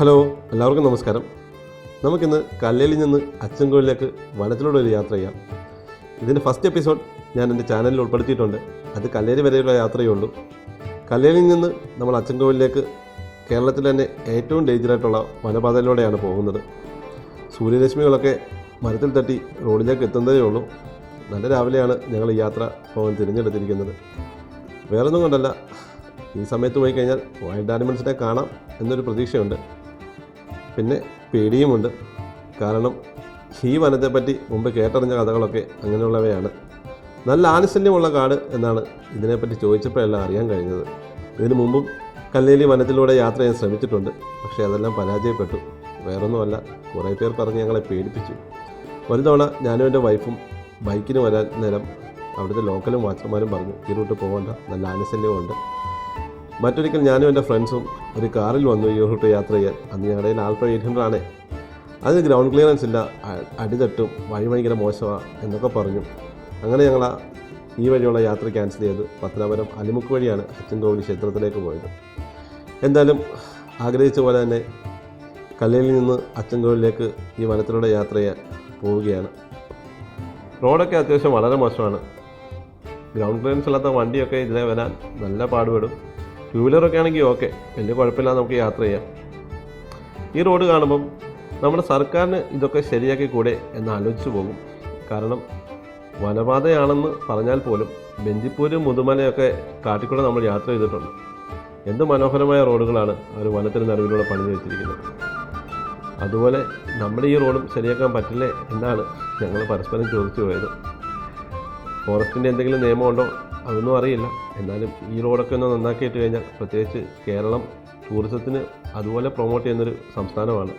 Hello എല്ലാവർക്കും നമസ്കാരം. നമുക്കിന്ന് കല്ലേലിൽ നിന്ന് അച്ചൻകോവിലേക്ക് വനത്തിലൂടെ ഒരു യാത്ര ചെയ്യാം. ഇതിന്റെ ഫസ്റ്റ് എപ്പിസോഡ് ഞാൻ എന്റെ ചാനലിൽ ഉൾപ്പെടുത്തിയിട്ടുണ്ട്. അത് കല്ലേരി വരെയുള്ള യാത്രയേ ഉള്ളൂ. കല്ലേലിൽ നിന്ന് നമ്മൾ അച്ചൻകോവിലേക്ക് കേരളത്തിൽ തന്നെ ഏറ്റവും ഡേഞ്ചറായിട്ടുള്ള വനപാതയിലൂടെയാണ് പോകുന്നത്. സൂര്യരശ്മികളൊക്കെ മരത്തിൽ തട്ടി റോഡിലേക്ക് എത്തുന്നതേ ഉള്ളൂ. നല്ല രാവിലെയാണ് ഞങ്ങൾ ഈ യാത്ര പോകാൻ തിരഞ്ഞെടുത്തിരിക്കുന്നത്. വേറൊന്നും കൊണ്ടല്ല. ഈ സമയത്ത് പോയി കഴിഞ്ഞാൽ വൈൽഡ് ആനിമൽസിനെ കാണാം എന്നൊരു പ്രതീക്ഷയുണ്ട്. പിന്നെ പേടിയുമുണ്ട്. കാരണം ഈ വനത്തെപ്പറ്റി മുമ്പ് കേട്ടറിഞ്ഞ കഥകളൊക്കെ അങ്ങനെയുള്ളവയാണ്. നല്ല ആനുശല്യമുള്ള കാട് എന്നാണ് ഇതിനെപ്പറ്റി ചോദിച്ചപ്പോഴെല്ലാം അറിയാൻ കഴിഞ്ഞത്. ഇതിനു മുമ്പും കല്ലേലി വനത്തിലൂടെ യാത്ര ചെയ്യാൻ ശ്രമിച്ചിട്ടുണ്ട്. പക്ഷേ അതെല്ലാം പരാജയപ്പെട്ടു. വേറൊന്നുമല്ല കുറേ പേർ പറഞ്ഞ് ഞങ്ങളെ പേടിപ്പിച്ചു. ഒരു തവണ ഞാനും എന്റെ വൈഫും ബൈക്കിന് വരാൻ നേരം അവിടുത്തെ ലോക്കലും വാച്ചർമാരും പറഞ്ഞു ഈ റൂട്ട് പോകണ്ട നല്ല ആനുശല്യമുണ്ട് മറ്റൊരിക്കൽ ഞാനും എന്റെ ഫ്രണ്ട്സും ഒരു കാറിൽ വന്നു യൂറോട്ട് റൂട്ട് യാത്ര ചെയ്യാൻ. അന്ന് ഞങ്ങളുടെ ആൽഫ എയ്റ്റ് ഹൺഡ്രഡ് ആണേ അതിന് ഗ്രൗണ്ട് ക്ലിയറൻസ് ഇല്ല അടിതട്ടും വഴി ഭയങ്കര മോശമാണ് എന്നൊക്കെ പറഞ്ഞു. അങ്ങനെ ഞങ്ങൾ ഈ വഴിയുള്ള യാത്ര ക്യാൻസൽ ചെയ്ത് പത്തനാപുരം അലിമുക്ക് വഴിയാണ് അച്ചൻകോവിൽ ക്ഷേത്രത്തിലേക്ക് പോയത്. എന്തായാലും ആഗ്രഹിച്ച പോലെ തന്നെ കല്ലയിൽ നിന്ന് അച്ചൻകോവിലേക്ക് ഈ വനത്തിലൂടെ യാത്ര ചെയ്യാൻ പോവുകയാണ്. റോഡൊക്കെ അത്യാവശ്യം വളരെ മോശമാണ്. ഗ്രൗണ്ട് ക്ലിയറൻസ് ഇല്ലാത്ത വണ്ടിയൊക്കെ ഇതിലെ വരാൻ നല്ല പാടുപെടും. ടൂ വീലറൊക്കെ ആണെങ്കിൽ ഓക്കെ വലിയ കുഴപ്പമില്ലാതെ നമുക്ക് യാത്ര ചെയ്യാം. ഈ റോഡ് കാണുമ്പം നമ്മുടെ സർക്കാരിന് ഇതൊക്കെ ശരിയാക്കി കൂടെ എന്ന് ആലോചിച്ചു പോകും. കാരണം വനപാതയാണെന്ന് പറഞ്ഞാൽ പോലും ബന്ദിപ്പൂരും മുതുമലയൊക്കെ കാട്ടിക്കൂടെ നമ്മൾ യാത്ര ചെയ്തിട്ടുണ്ട്. എന്ത് മനോഹരമായ റോഡുകളാണ് അവർ വനത്തിന് നടുവിലൂടെ പണിത് വെച്ചിരിക്കുന്നത്. അതുപോലെ നമ്മുടെ ഈ റോഡും ശരിയാക്കാൻ പറ്റില്ലേ എന്നാണ് ഞങ്ങൾ പരസ്പരം ചോദിച്ചു പോയത്. ഫോറസ്റ്റിന്റെ എന്തെങ്കിലും നിയമമുണ്ടോ? അതൊന്നും അറിയില്ല. എന്നാലും ഈ റോഡൊക്കെ ഒന്ന് നന്നാക്കിയിട്ട് കഴിഞ്ഞാൽ പ്രത്യേകിച്ച് കേരളം ടൂറിസത്തിന് അതുപോലെ പ്രൊമോട്ട് ചെയ്യുന്നൊരു സംസ്ഥാനമാണ്.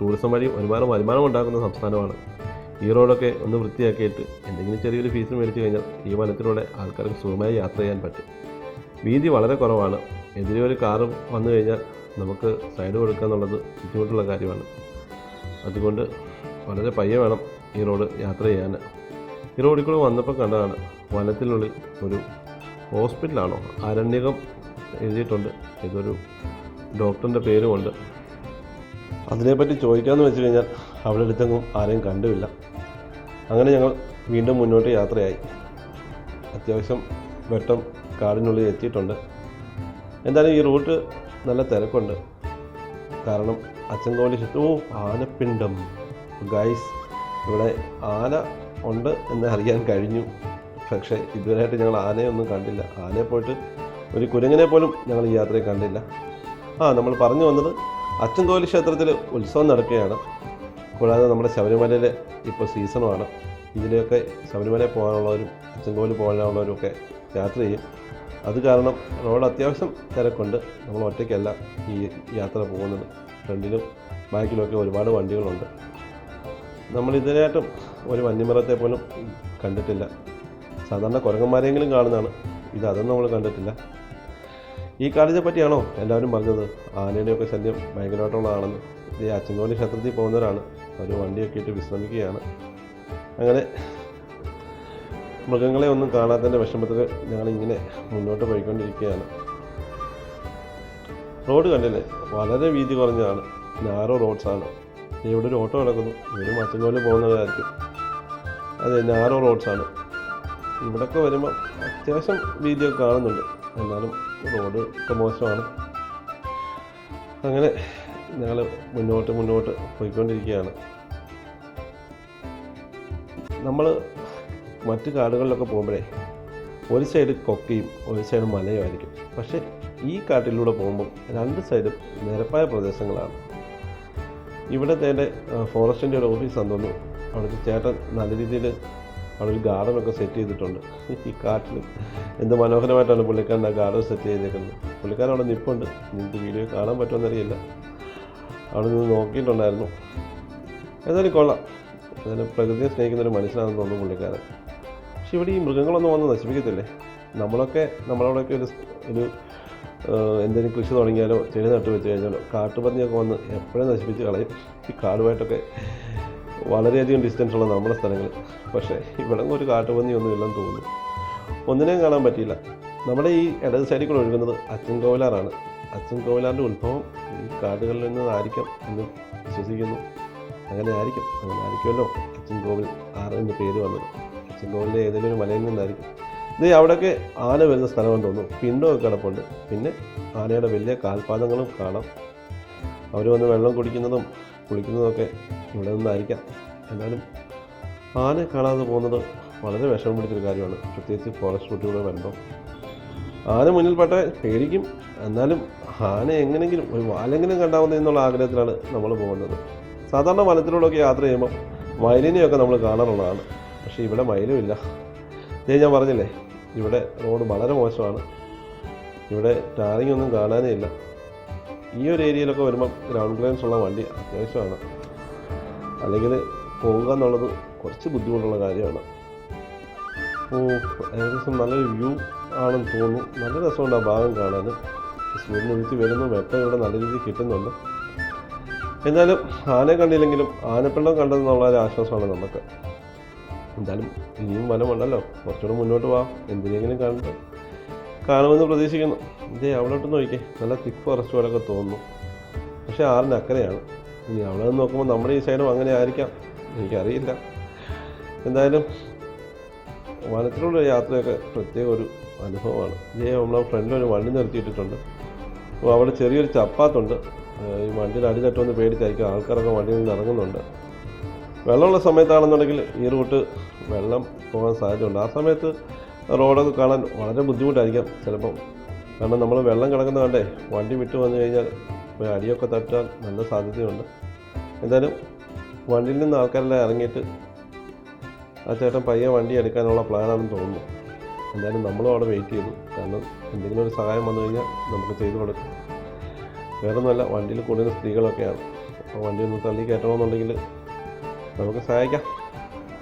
ടൂറിസം വഴി ഒരുപാട് വരുമാനം ഉണ്ടാക്കുന്ന സംസ്ഥാനമാണ്. ഈ റോഡൊക്കെ ഒന്ന് വൃത്തിയാക്കിയിട്ട് എന്തെങ്കിലും ചെറിയൊരു ഫീസ് മേടിച്ച് കഴിഞ്ഞാൽ ഈ വനത്തിലൂടെ ആൾക്കാർക്ക് സുഖമായി യാത്ര ചെയ്യാൻ പറ്റും. വീതി വളരെ കുറവാണ്. എതിരെ ഒരു കാറ് വന്നു കഴിഞ്ഞാൽ നമുക്ക് സൈഡ് കൊടുക്കുക എന്നുള്ളത് ബുദ്ധിമുട്ടുള്ള കാര്യമാണ്. അതുകൊണ്ട് വളരെ പയ്യ വേണം ഈ റോഡ് യാത്ര ചെയ്യാൻ. ഈ റോഡിൽ കൂടെ വന്നപ്പോൾ കണ്ടതാണ് വനത്തിനുള്ളിൽ ഒരു ഹോസ്പിറ്റലാണോ? ആരണ്യകം എഴുതിയിട്ടുണ്ട്. ഇതൊരു ഡോക്ടറിന്റെ പേരുമുണ്ട്. അതിനെപ്പറ്റി ചോദിക്കാമെന്ന് വെച്ച് കഴിഞ്ഞാൽ അവിടെ അടുത്തെങ്ങും ആരെയും കണ്ടുമില്ല അങ്ങനെ ഞങ്ങൾ വീണ്ടും മുന്നോട്ട് യാത്രയായി. അത്യാവശ്യം വെട്ടം കാടിനുള്ളിൽ എത്തിയിട്ടുണ്ട്. എന്തായാലും ഈ റൂട്ട് നല്ല തിരക്കുണ്ട്. കാരണം അച്ചൻകോലി ശത്രു ഓ ആനപ്പിണ്ടം. ഗൈസ് ഇവിടെ ആന ഉണ്ട് എന്ന് അറിയാൻ കഴിഞ്ഞു. പക്ഷേ ഇതുവരെയായിട്ട് ഞങ്ങൾ ആനയൊന്നും കണ്ടില്ല. ആനയെ പോയിട്ട് ഒരു കുരങ്ങനെ പോലും ഞങ്ങൾ ഈ യാത്രയിൽ കണ്ടില്ല. ആ നമ്മൾ പറഞ്ഞു വന്നത് അച്ചൻകോവിൽ ക്ഷേത്രത്തിൽ ഉത്സവം നടക്കുകയാണ്. കൂടാതെ നമ്മുടെ ശബരിമലയിൽ ഇപ്പോൾ സീസണുമാണ്. ഇതിലെയൊക്കെ ശബരിമലയിൽ പോകാനുള്ളവരും അച്ചൻകോവിൽ പോകാനുള്ളവരും ഒക്കെ യാത്ര ചെയ്യും. അത് കാരണം റോഡ് അത്യാവശ്യം തിരക്കുണ്ട്. നമ്മൾ ഒറ്റയ്ക്കല്ല ഈ യാത്ര പോകുന്നത്. ഫ്രണ്ടിലും ബാക്കിലുമൊക്കെ ഒരുപാട് വണ്ടികളുണ്ട്. നമ്മൾ ഇതിനായിട്ടും ഒരു വന്യമൃഗത്തെ പോലും കണ്ടിട്ടില്ല. സാധാരണ കുരങ്ങന്മാരെങ്കിലും കാണുന്നതാണ്. ഇത് അതൊന്നും നമ്മൾ കണ്ടിട്ടില്ല. ഈ കാടിനെ പറ്റിയാണോ എല്ലാവരും പറഞ്ഞത്? ആനയുടെയൊക്കെ ശല്യം ഭയങ്കരമായിട്ടുള്ളതാണെന്ന് ഈ അച്ചൻകോലി ക്ഷേത്രത്തിൽ പോകുന്നവരാണ്. അവർ വണ്ടിയൊക്കെ ഇട്ട് വിശ്രമിക്കുകയാണ്. അങ്ങനെ മൃഗങ്ങളെ ഒന്നും കാണാത്തതിന്റെ വിഷമത്തിൽ ഞങ്ങളിങ്ങനെ മുന്നോട്ട് പോയിക്കൊണ്ടിരിക്കുകയാണ്. റോഡ് കണ്ടില്ലേ? വളരെ വീതി കുറഞ്ഞതാണ്. നാരോ റോഡ്സാണ് ഇവിടെ ഒരു ഓട്ടോ കിടക്കുന്നു. ഇവരും അച്ചൻകോലിൽ പോകുന്നവരായിരിക്കും. അതെ നാരോ റോഡ്സാണ് ഇവിടൊക്കെ വരുമ്പോൾ അത്യാവശ്യം വീതിയൊക്കെ കാണുന്നുണ്ട്. എന്നാലും റോഡ് ഒക്കെ മോശമാണ്. അങ്ങനെ ഞങ്ങൾ മുന്നോട്ട് മുന്നോട്ട് പോയിക്കൊണ്ടിരിക്കുകയാണ്. നമ്മൾ മറ്റു കാടുകളിലൊക്കെ പോകുമ്പോഴേ ഒരു സൈഡ് കൊക്കയും ഒരു സൈഡ് മലയും ആയിരിക്കും. പക്ഷേ ഈ കാട്ടിലൂടെ പോകുമ്പോൾ രണ്ട് സൈഡും നിരപ്പായ പ്രദേശങ്ങളാണ്. ഇവിടെ തേന്റെ ഫോറസ്റ്റിന്റെ ഒരു ഓഫീസ് തോന്നുന്നു. അവിടുത്തെ ചേട്ടൻ നല്ല രീതിയിൽ അവിടെ ഒരു ഗാർഡനൊക്കെ സെറ്റ് ചെയ്തിട്ടുണ്ട്. ഈ കാട്ടിൽ എന്ത് മനോഹരമായിട്ടാണ് പുള്ളിക്കാരൻ ആ ഗാർഡൻ സെറ്റ് ചെയ്തേക്കുന്നത്. പുള്ളിക്കാരൻ അവിടെ നിൽപ്പുണ്ട് നിങ്ങൾക്ക് വീഡിയോ കാണാൻ പറ്റുമെന്നറിയില്ല. അവിടെ നിന്ന് നോക്കിയിട്ടുണ്ടായിരുന്നു. ഏതായാലും കൊള്ളാം. അതിന് പ്രകൃതിയെ സ്നേഹിക്കുന്ന ഒരു മനുഷ്യനാണെന്ന് തോന്നുന്നു പുള്ളിക്കാരൻ. പക്ഷെ ഇവിടെ ഈ മൃഗങ്ങളൊന്നും വന്ന് നശിപ്പിക്കത്തില്ലേ? നമ്മളൊക്കെ നമ്മളവിടെയൊക്കെ ഒരു ഒരു എന്തെങ്കിലും കൃഷി തുടങ്ങിയാലോ ചെടി നട്ട് വെച്ച് കഴിഞ്ഞാലോ കാട്ടുപന്നിയൊക്കെ വന്ന് എപ്പോഴും നശിപ്പിച്ച് കളയും? ഈ കാടുമായിട്ടൊക്കെ വളരെയധികം ഡിസ്റ്റൻസ് ഉള്ള നമ്മുടെ സ്ഥലങ്ങളിൽ പക്ഷേ ഇവിടെ ഒരു കാട്ടുപന്നിയൊന്നും ഇല്ലെന്ന് തോന്നുന്നു. ഒന്നിനെയും കാണാൻ പറ്റിയില്ല. നമ്മുടെ ഈ ഇടത് സൈഡിൽ കൂടെ ഒഴുകുന്നത് അച്ഛൻ കോവിലാറാണ്. അച്ഛൻ കോവിലാറിന്റെ ഉത്ഭവം ഈ കാടുകളിൽ നിന്നായിരിക്കാം എന്ന് വിശ്വസിക്കുന്നു. അങ്ങനെ ആയിരിക്കും. അങ്ങനെ ആയിരിക്കുമല്ലോ അച്ഛൻ കോവിൽ ആറ് എന്ന് പേര് വന്നത്. അച്ഛൻ കോവിലിന്റെ ഏതെങ്കിലും ഒരു മലയിൽ നിന്നായിരിക്കും. ഇത് അവിടെയൊക്കെ ആന വരുന്ന സ്ഥലമെന്ന് തോന്നുന്നു. പിണ്ടമൊക്കെ കിടപ്പുണ്ട്. പിന്നെ ആനയുടെ വലിയ കാൽപാദങ്ങളും കാണാം. അവർ വന്ന് വെള്ളം കുടിക്കുന്നതും കുളിക്കുന്നതുമൊക്കെ ഇവിടെ നിന്നായിരിക്കാം. എന്നാലും ആന കാണാതെ പോകുന്നത് വളരെ വിഷമം പിടിച്ചൊരു കാര്യമാണ്. പ്രത്യേകിച്ച് ഫോറസ്റ്റ് റൂട്ടിലൂടെ വരുമ്പം. ആന മുന്നിൽ പെട്ട പേടിക്കും. എന്നാലും ആന എങ്ങനെങ്കിലും ഒരു വാലെങ്കിലും കണ്ടാവുന്ന എന്നുള്ള ആഗ്രഹത്തിലാണ് നമ്മൾ പോകുന്നത്. സാധാരണ വനത്തിലൂടെയൊക്കെ യാത്ര ചെയ്യുമ്പോൾ മയിലിനെയൊക്കെ നമ്മൾ കാണാറുള്ളതാണ്. പക്ഷേ ഇവിടെ മയിലുമില്ല ഇതേ ഞാൻ പറഞ്ഞില്ലേ ഇവിടെ റോഡ് വളരെ മോശമാണ്. ഇവിടെ ടാറിംഗ് ഒന്നും കാണാനേ ഇല്ല. ഈ ഒരു ഏരിയയിലൊക്കെ വരുമ്പോൾ ഗ്രൗണ്ട് ക്ലിയറൻസ് ഉള്ള വണ്ടി അത്യാവശ്യമാണ്. അല്ലെങ്കിൽ പോവുക എന്നുള്ളത് കുറച്ച് ബുദ്ധിമുട്ടുള്ള കാര്യമാണ്. ഓ ഏകദേശം നല്ലൊരു വ്യൂ ആണെന്ന് തോന്നുന്നു. നല്ല രസമുണ്ട് ആ ഭാഗം കാണാൻ. സൂര്യൻ ഒഴിച്ച് വരുന്നു വെട്ടം ഇവിടെ നല്ല രീതിയിൽ കിട്ടുന്നുണ്ട്. എന്നാലും ആനയെ കണ്ടില്ലെങ്കിലും ആനപ്പിള്ളം കണ്ടതെന്നുള്ള ഒരു ആശ്വാസമാണ് നമുക്ക്. എന്തായാലും ഇനിയും വനമുണ്ടല്ലോ കുറച്ചുകൂടെ മുന്നോട്ട് പോവാം. എന്തിനെങ്കിലും കണ്ട് കാണുമെന്ന് പ്രതീക്ഷിക്കുന്നു. ഇതേ അവിടോട്ട് നോക്കിക്കേ. നല്ല തിക്ക് ഫോറസ്റ്റ് പോലൊക്കെ തോന്നുന്നു. പക്ഷേ ആറിന് അക്കരയാണ്. ഇനി നിന്ന് നോക്കുമ്പോൾ നമ്മുടെ ഈ സൈഡും അങ്ങനെ ആയിരിക്കാം. എനിക്കറിയില്ല. എന്തായാലും വനത്തിലുള്ള യാത്രയൊക്കെ പ്രത്യേക ഒരു അനുഭവമാണ്. ഇതേ നമ്മളെ ഫ്രണ്ടിൽ ഒരു വണ്ടി നിർത്തിയിട്ടിട്ടുണ്ട്. അപ്പോൾ അവിടെ ചെറിയൊരു ചപ്പാത്തുണ്ട്. ഈ വണ്ടിയിൽ അടി തട്ടുമെന്ന് പേടിച്ചായിരിക്കും. ആൾക്കാരൊക്കെ വണ്ടിയിൽ നിന്ന് ഇറങ്ങുന്നുണ്ട്. വെള്ളമുള്ള സമയത്താണെന്നുണ്ടെങ്കിൽ ഈ റൂട്ട് വെള്ളം പോകാൻ സാധ്യതയുണ്ട്. ആ സമയത്ത് റോഡൊക്കെ കാണാൻ വളരെ ബുദ്ധിമുട്ടായിരിക്കാം ചിലപ്പം. കാരണം നമ്മൾ വെള്ളം കിടക്കുന്ന കണ്ടേ വണ്ടി വിട്ടു വന്നു കഴിഞ്ഞാൽ ഒരു അടിയൊക്കെ തട്ടാൻ നല്ല സാധ്യതയുണ്ട്. എന്തായാലും വണ്ടിയിൽ നിന്ന് ആൾക്കാരെല്ലാം ഇറങ്ങിയിട്ട് ആ ചേട്ടൻ പയ്യെ വണ്ടി എടുക്കാനുള്ള പ്ലാനാണെന്ന് തോന്നുന്നു. എന്തായാലും നമ്മളും അവിടെ വെയിറ്റ് ചെയ്തു. കാരണം എന്തെങ്കിലും ഒരു സഹായം വന്നു കഴിഞ്ഞാൽ നമുക്ക് ചെയ്തു കൊടുക്കും. വേറൊന്നുമല്ല വണ്ടിയിൽ കൂടുതൽ സ്ത്രീകളൊക്കെയാണ്. അപ്പോൾ വണ്ടി ഒന്ന് തള്ളി കയറ്റണമെന്നുണ്ടെങ്കിൽ നമുക്ക് സഹായിക്കാം.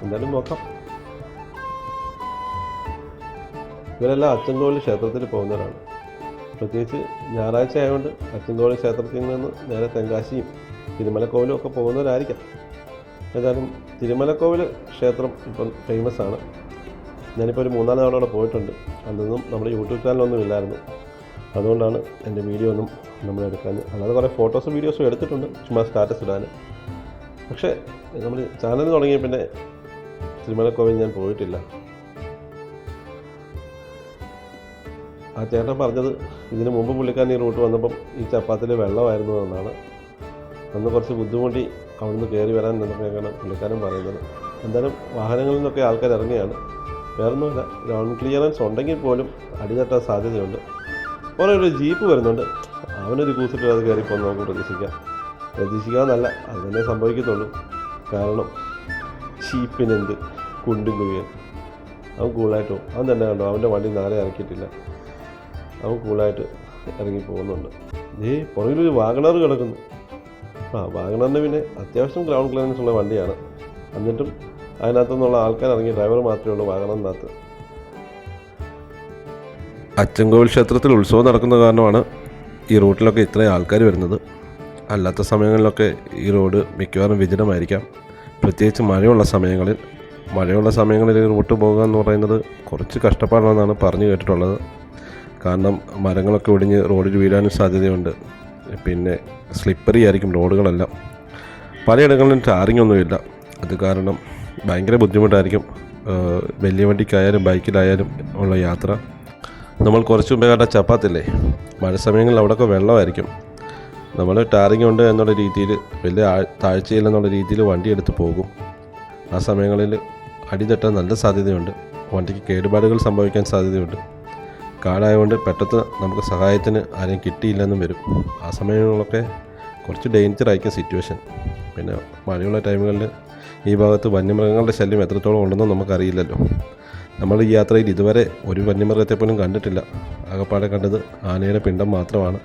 എന്തായാലും നോക്കാം. ഇവരെല്ലാം അച്ചൻകോവിൽ ക്ഷേത്രത്തിൽ പോകുന്നവരാണ്. പ്രത്യേകിച്ച് ഞായറാഴ്ച ആയതുകൊണ്ട് അച്ചൻകോവിൽ ക്ഷേത്രത്തിൽ നിന്ന് നേരെ തെങ്കാശിയും തിരുമലക്കോവിലും ഒക്കെ പോകുന്നവരായിരിക്കാം. ഏതായാലും തിരുമലക്കോവിൽ ക്ഷേത്രം ഇപ്പം ഫേമസ് ആണ്. ഞാനിപ്പോൾ ഒരു മൂന്നാൽ തവണ അവിടെ പോയിട്ടുണ്ട്. അതൊന്നും നമ്മുടെ യൂട്യൂബ് ചാനലൊന്നും ഇല്ലായിരുന്നു. അതുകൊണ്ടാണ് എന്റെ വീഡിയോ ഒന്നും നമ്മൾ എടുക്കാൻ അല്ലാതെ കുറേ ഫോട്ടോസും വീഡിയോസും എടുത്തിട്ടുണ്ട്. ചുമ്മാ സ്റ്റാറ്റസ് ഇടാൻ പക്ഷേ നമ്മൾ ചാനൽ തുടങ്ങിയ പിന്നെ തിരുമലക്കോവിൽ ഞാൻ പോയിട്ടില്ല. ആ ചേട്ടൻ പറഞ്ഞത് ഇതിന് മുമ്പ് പുള്ളിക്കാരൻ ഈ റൂട്ട് വന്നപ്പം ഈ ചപ്പാത്തിൽ വെള്ളമായിരുന്നു എന്നാണ്. അന്ന് കുറച്ച് ബുദ്ധിമുട്ടി അവിടുന്ന് കയറി വരാൻ എന്നൊക്കെയാണ് പുള്ളിക്കാരൻ പറയുന്നത്. എന്തായാലും വാഹനങ്ങളിൽ നിന്നൊക്കെ ആൾക്കാർ ഇറങ്ങിയാണ്. വേറൊന്നുമില്ല ഗ്രൗണ്ട് ക്ലിയറൻസ് ഉണ്ടെങ്കിൽ പോലും അടിതട്ടാൻ സാധ്യതയുണ്ട്. കുറേ ഒരു ജീപ്പ് വരുന്നുണ്ട്. അവനൊരു കൂസിട്ട് അത് കയറിപ്പോൾ നമുക്ക് പ്രതീക്ഷിക്കാം. പ്രതീക്ഷിക്കാമെന്നല്ല അത് തന്നെ സംഭവിക്കത്തുള്ളൂ. കാരണം ഷീപ്പിനെന്ത് കുണ്ടും കുഴിയൻ അവൻ കൂളായിട്ട് അവൻ തന്നെ കണ്ടോ അവന്റെ വണ്ടി നാളെ ഇറക്കിയിട്ടില്ല. അവൻ കൂളായിട്ട് ഇറങ്ങി പോകുന്നുണ്ട്. ഈ പുറകിലൊരു വാഗണർ കിടക്കുന്നു. ആ വാഗണറിന് പിന്നെ അത്യാവശ്യം ഗ്രൗണ്ട് ക്ലിയറൻസ് ഉള്ള വണ്ടിയാണ്. എന്നിട്ടും അതിനകത്തു നിന്നുള്ള ആൾക്കാർ ഇറങ്ങി ഡ്രൈവർ മാത്രമേ ഉള്ളൂ വാഗണറിനകത്ത്. അച്ചൻകോവിൽ ക്ഷേത്രത്തിൽ ഉത്സവം നടക്കുന്ന കാരണമാണ് ഈ റൂട്ടിലൊക്കെ ഇത്രയും ആൾക്കാർ വരുന്നത്. അല്ലാത്ത സമയങ്ങളിലൊക്കെ ഈ റോഡ് മിക്കവാറും വിജനമായിരിക്കാം. പ്രത്യേകിച്ച് മഴയുള്ള സമയങ്ങളിൽ. മഴയുള്ള സമയങ്ങളിൽ റൂട്ട് പോകുക എന്ന് പറയുന്നത് കുറച്ച് കഷ്ടപ്പാടാണെന്നാണ് പറഞ്ഞു കേട്ടിട്ടുള്ളത്. കാരണം മരങ്ങളൊക്കെ ഒടിഞ്ഞ് റോഡിൽ വീഴാനും സാധ്യതയുണ്ട്. പിന്നെ സ്ലിപ്പറി ആയിരിക്കും റോഡുകളെല്ലാം. പലയിടങ്ങളിലും ടാറിംഗ് ഒന്നുമില്ല അത് കാരണം ഭയങ്കര ബുദ്ധിമുട്ടായിരിക്കും. വലിയ വണ്ടിക്കായാലും ബൈക്കിലായാലും ഉള്ള യാത്ര. നമ്മൾ കുറച്ച് മുമ്പേ കണ്ട ചപ്പാത്തില്ലേ? മഴ സമയങ്ങളിൽ അവിടെയൊക്കെ വെള്ളമായിരിക്കും. നമ്മൾ ടാറിംഗ് ഉണ്ട് എന്നുള്ള രീതിയിൽ വലിയ താഴ്ചയില്ല എന്നുള്ള രീതിയിൽ വണ്ടി എടുത്ത് പോകും. ആ സമയങ്ങളിൽ അടി തട്ടാൻ നല്ല സാധ്യതയുണ്ട്. വണ്ടിക്ക് കേടുപാടുകൾ സംഭവിക്കാൻ സാധ്യതയുണ്ട്. കാടായതുകൊണ്ട് പെട്ടെന്ന് നമുക്ക് സഹായത്തിന് ആരെയും കിട്ടിയില്ലെന്നും വരും. ആ സമയങ്ങളിലൊക്കെ കുറച്ച് ഡേഞ്ചർ ആയിരിക്കും സിറ്റുവേഷൻ പിന്നെ മഴയുള്ള ടൈമുകളിൽ ഈ ഭാഗത്ത് വന്യമൃഗങ്ങളുടെ ശല്യം എത്രത്തോളം ഉണ്ടെന്ന് നമുക്കറിയില്ലല്ലോ. നമ്മൾ ഈ യാത്രയിൽ ഇതുവരെ ഒരു വന്യമൃഗത്തെ പോലും കണ്ടിട്ടില്ല. ആകപ്പാടെ കണ്ടത് ആനയുടെ പിണ്ടം മാത്രമാണ്.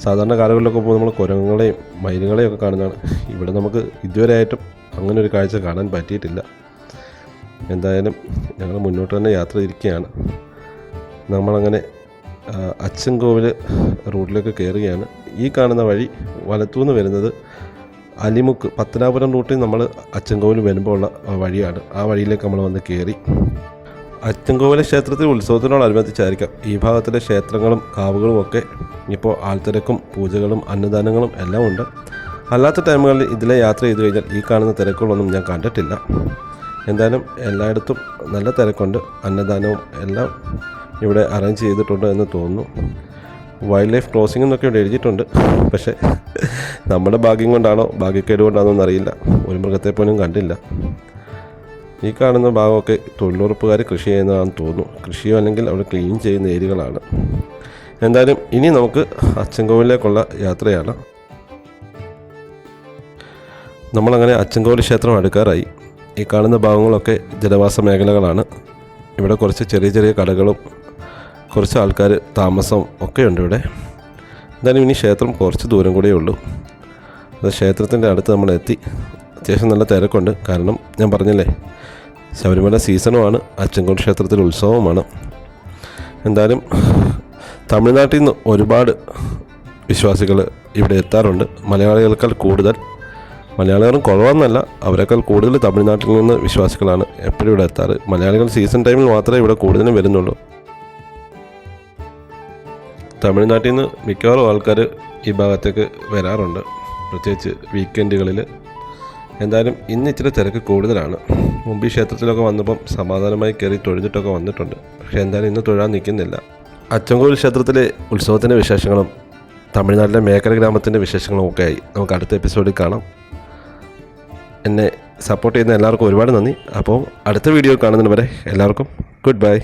സാധാരണ കാലങ്ങളിലൊക്കെ പോകുമ്പോൾ നമ്മൾ കുരങ്ങുകളെയും മയിലുകളെയും ഒക്കെ കാണുന്നതാണ്. ഇവിടെ നമുക്ക് ഇതുവരെ ആയിട്ടും അങ്ങനെ ഒരു കാഴ്ച കാണാൻ പറ്റിയിട്ടില്ല. എന്തായാലും ഞങ്ങൾ മുന്നോട്ട് തന്നെ യാത്ര ഇരിക്കുകയാണ്. നമ്മളങ്ങനെ അച്ചൻകോവിൽ റൂട്ടിലേക്ക് കയറുകയാണ്. ഈ കാണുന്ന വഴി വലത്തുനിന്ന് വരുന്നത് അലിമുക്ക് പത്തനാപുരം റൂട്ടിൽ നമ്മൾ അച്ചൻകോവിൽ വരുമ്പോൾ ഉള്ള വഴിയാണ്. ആ വഴിയിലേക്ക് നമ്മൾ വന്ന് കയറി. അച്ചൻകോവിലെ ക്ഷേത്രത്തിൽ ഉത്സവത്തിനോടനുബന്ധിച്ചായിരിക്കാം. ഈ ഭാഗത്തിലെ ക്ഷേത്രങ്ങളും കാവുകളും ഒക്കെ ഇപ്പോൾ ആൾത്തിരക്കും പൂജകളും അന്നദാനങ്ങളും എല്ലാം ഉണ്ട്. അല്ലാത്ത ടൈമുകളിൽ ഇതിലെ യാത്ര ചെയ്തു കഴിഞ്ഞാൽ ഈ കാണുന്ന തിരക്കുകളൊന്നും ഞാൻ കണ്ടിട്ടില്ല. എന്തായാലും എല്ലായിടത്തും നല്ല തിരക്കുണ്ട്. അന്നദാനവും എല്ലാം ഇവിടെ അറേഞ്ച് ചെയ്തിട്ടുണ്ട് എന്ന് തോന്നുന്നു. വൈൽഡ് ലൈഫ് ക്രോസിംഗ് എന്നൊക്കെ ഇവിടെ എഴുതിയിട്ടുണ്ട്. പക്ഷേ നമ്മുടെ ഭാഗ്യം കൊണ്ടാണോ ഭാഗ്യക്കേട് കൊണ്ടാണോ എന്നറിയില്ല. ഒരു മൃഗത്തെ പോലും കണ്ടില്ല. ഈ കാണുന്ന ഭാഗമൊക്കെ തൊഴിലുറപ്പുകാർ കൃഷി ചെയ്യുന്നതാണെന്ന് തോന്നുന്നു. കൃഷിയോ അല്ലെങ്കിൽ അവിടെ ക്ലീൻ ചെയ്യുന്ന ഏരിയകളാണ്. എന്തായാലും ഇനി നമുക്ക് അച്ചൻകോവിലേക്കുള്ള യാത്രയാണ്. നമ്മളങ്ങനെ അച്ചൻകോവിൽ ക്ഷേത്രം അടുക്കാറായി. ഈ കാണുന്ന ഭാഗങ്ങളൊക്കെ ജനവാസ മേഖലകളാണ്. ഇവിടെ കുറച്ച് ചെറിയ ചെറിയ കടകളും കുറച്ച് ആൾക്കാർ താമസം ഒക്കെ ഉണ്ട് ഇവിടെ. എന്തായാലും ഇനി ക്ഷേത്രം കുറച്ച് ദൂരം കൂടെ ഉള്ളൂ. അത് ക്ഷേത്രത്തിന്റെ അടുത്ത് നമ്മൾ എത്തി. അത്യാവശ്യം നല്ല തിരക്കുണ്ട്. കാരണം ഞാൻ പറഞ്ഞല്ലേ ശബരിമല സീസണുമാണ്. അച്ചൻകോട് ക്ഷേത്രത്തിൽ ഉത്സവമാണ്. എന്തായാലും തമിഴ്നാട്ടിൽ നിന്ന് ഒരുപാട് വിശ്വാസികൾ ഇവിടെ എത്താറുണ്ട്. മലയാളികൾക്കാൾ കൂടുതൽ. മലയാളികളും കുറവെന്നല്ല അവരെക്കാൾ കൂടുതൽ തമിഴ്നാട്ടിൽ നിന്ന് വിശ്വാസികളാണ് എപ്പോഴും ഇവിടെ എത്താറ്. മലയാളികൾ സീസൺ ടൈമിൽ മാത്രമേ ഇവിടെ കൂടുതലും വരുന്നുള്ളൂ. തമിഴ്നാട്ടിൽ നിന്ന് മിക്കവാറും ആൾക്കാർ ഈ ഭാഗത്തേക്ക് വരാറുണ്ട്. പ്രത്യേകിച്ച് വീക്കെൻഡുകളിൽ എന്തായാലും ഇന്ന് ഇച്ചിരി തിരക്ക് കൂടുതലാണ്. മുമ്പ് ഈ ക്ഷേത്രത്തിലൊക്കെ വന്നപ്പം സമാധാനമായി കയറി തൊഴുതിട്ടൊക്കെ വന്നിട്ടുണ്ട്. പക്ഷേ എന്തായാലും ഇന്ന് തൊഴാൻ നിൽക്കുന്നില്ല. അച്ചൻകോവിൽ ക്ഷേത്രത്തിലെ ഉത്സവത്തിന്റെ വിശേഷങ്ങളും തമിഴ്നാട്ടിലെ മേക്കര ഗ്രാമത്തിന്റെ വിശേഷങ്ങളും ഒക്കെ ആയി. നമുക്ക് അടുത്ത എപ്പിസോഡിൽ കാണാം. എന്നെ സപ്പോർട്ട് ചെയ്യുന്ന എല്ലാവർക്കും ഒരുപാട് നന്ദി. അപ്പോൾ അടുത്ത വീഡിയോ കാണുന്നതിന് വരെ എല്ലാവർക്കും ഗുഡ് ബൈ